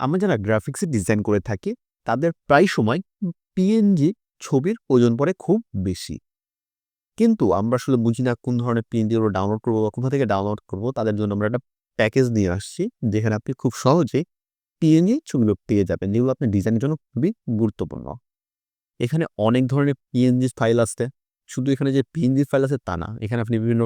আমরা যারা গ্রাফিক্সে ডিজাইন করে থাকি, তাদের প্রায় সময় পিএনজি ছবির ওজন পড়ে খুব বেশি। কিন্তু আমরা আসলে বুঝি না কোন ধরনের পিএনজি গুলো ডাউনলোড করব বা কোথা থেকে ডাউনলোড করব, তাদের জন্য আমরা একটা প্যাকেজ নিয়ে আসছি, যেখানে আপনি খুব সহজেই পিএনজি ছবিগুলো পেয়ে যাবেন। যেগুলো আপনার ডিজাইনের জন্য খুবই গুরুত্বপূর্ণ। এখানে অনেক ধরনের পিএনজি ফাইল আসতে শুধু এখানে যে পিএনজি ফাইল আছে তা না, এখানে আপনি বিভিন্ন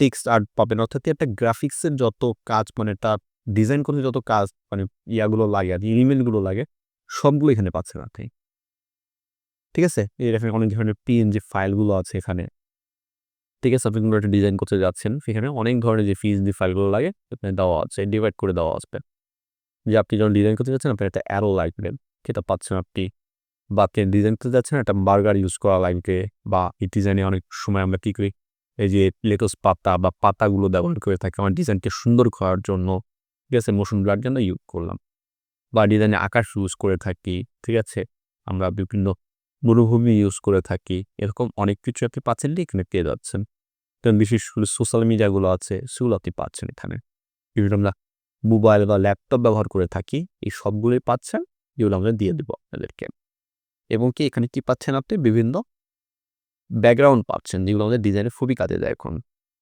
টেক্সট আর্ট পাবেন। অর্থাৎ একটা গ্রাফিক্সের যত কাজ মানে তার ডিজাইন করতে যত কাজ মানে ইয়াগুলো লাগে আর এলিমেন্টগুলো লাগে, সবগুলো এখানে পাচ্ছেন আপনি। ঠিক আছে? এর এখানে অনেক ধরনের পিএনজি ফাইলগুলো আছে এখানে। ঠিক আছে? আপনি কোনো একটা ডিজাইন করতে যাচ্ছেন, সেখানে অনেক ধরনের যে পিএনজি ফাইলগুলো লাগে এখানে দেওয়া আছে ডিভাইড করে দেওয়া আসবে যে আপনি যখন ডিজাইন করতে যাচ্ছেন, আপনার একটা অ্যারো লাগবে, সেটা পাচ্ছেন আপনি। বা আপনি ডিজাইন করতে যাচ্ছেন, একটা বার্গার ইউজ করা লাগবে, বা এই ডিজাইনে অনেক সময় আমরা কী করি, এই যে লেটস পাতা বা পাতাগুলো ব্যবহার করে থাকি, আমার ডিজাইনকে সুন্দর করার জন্য। ঠিক আছে মোশন ব্লার জন্য ইউজ করলাম। বা ডিজাইনে আকাশ ইউজ করে থাকি, ঠিক আছে? আমরা বিভিন্ন মরুভূমি ইউজ করে থাকি, এরকম অনেক কিছু আপনি পাচ্ছেন এখানে পেয়ে যাচ্ছেন। কারণ বিশেষ করে সোশ্যাল মিডিয়াগুলো আছে, সেগুলো আপনি পাচ্ছেন এখানে। বিভিন্ন আমরা মোবাইল বা ল্যাপটপ ব্যবহার করে থাকি, এই সবগুলোই পাচ্ছেন যেগুলো আমরা দিয়ে দেবো আপনাদেরকে। এবং কি এখানে কি পাচ্ছেন আপনি? বিভিন্ন ব্যাকগ্রাউন্ড পাচ্ছেন, যেগুলো আমাদের ডিজাইনে খুবই কাজে দেয় এখন,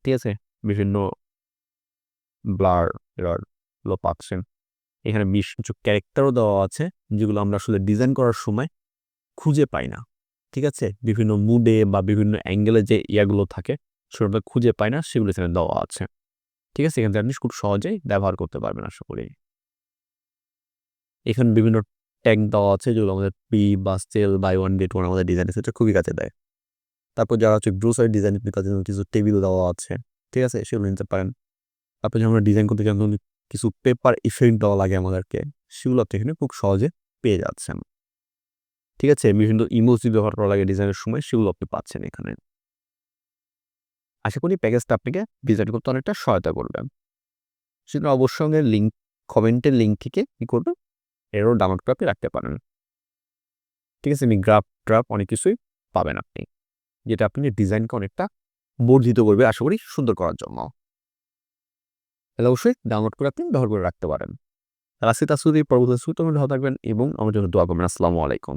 ঠিক আছে? বিভিন্ন ব্লার এরগুলো পাচ্ছেন। এখানে বেশ কিছু ক্যারেক্টারও দেওয়া আছে, যেগুলো আমরা আসলে ডিজাইন করার সময় খুঁজে পাই না, ঠিক আছে? বিভিন্ন মুডে বা বিভিন্ন অ্যাঙ্গেলে যে ইয়াগুলো থাকে সেগুলো খুঁজে পাই না, সেগুলো এখানে দেওয়া আছে, ঠিক আছে? এখান থেকে আপনি খুব সহজেই ব্যবহার করতে পারবেন, আশা করি। এখানে বিভিন্ন ট্যাগ দেওয়া আছে, যেগুলো আমাদের পি বা sale buy one get one আমাদের ডিজাইনের সেটা খুবই কাজে দেয়। তারপর যারা হচ্ছে গ্রোসারি ডিজাইন কাজে কিছু টেবিল দেওয়া আছে, ঠিক আছে? সেগুলো নিতে পারেন। তারপর যখন আমরা ডিজাইন করতে চান কিছু পেপার ইফেক্ট দেওয়া লাগে আমাদেরকে, সেগুলো আপনি এখানে খুব সহজে পেয়ে যাচ্ছেন। ঠিক আছে? বিভিন্ন ইমোজি ব্যবহার করা লাগে ডিজাইনের সময়, সেগুলো আপনি পাচ্ছেন এখানে। আশা করি প্যাকেজটা আপনাকে ডিজাইন করতে অনেকটা সহায়তা করবে। সেটা অবশ্যই লিঙ্ক কমেন্টের লিঙ্ক থেকে কী করবে এরও ডাউনলোড করে আপনি রাখতে পারেন। ঠিক আছে? আমি গ্রাফ ট্রাফ অনেক কিছুই পাবেন আপনি, যেটা আপনি ডিজাইনকে অনেকটা বর্ধিত করবে, আশা করি সুন্দর করার জন্য। তাহলে অবশ্যই ডাউনলোড করে আপনি ব্যবহার করে রাখতে পারেন। রাশি আসুদি পরবর্তী সুতরাং ভালো থাকবেন এবং আমার জন্য দোয়া করবেন। আসসালামু আলাইকুম।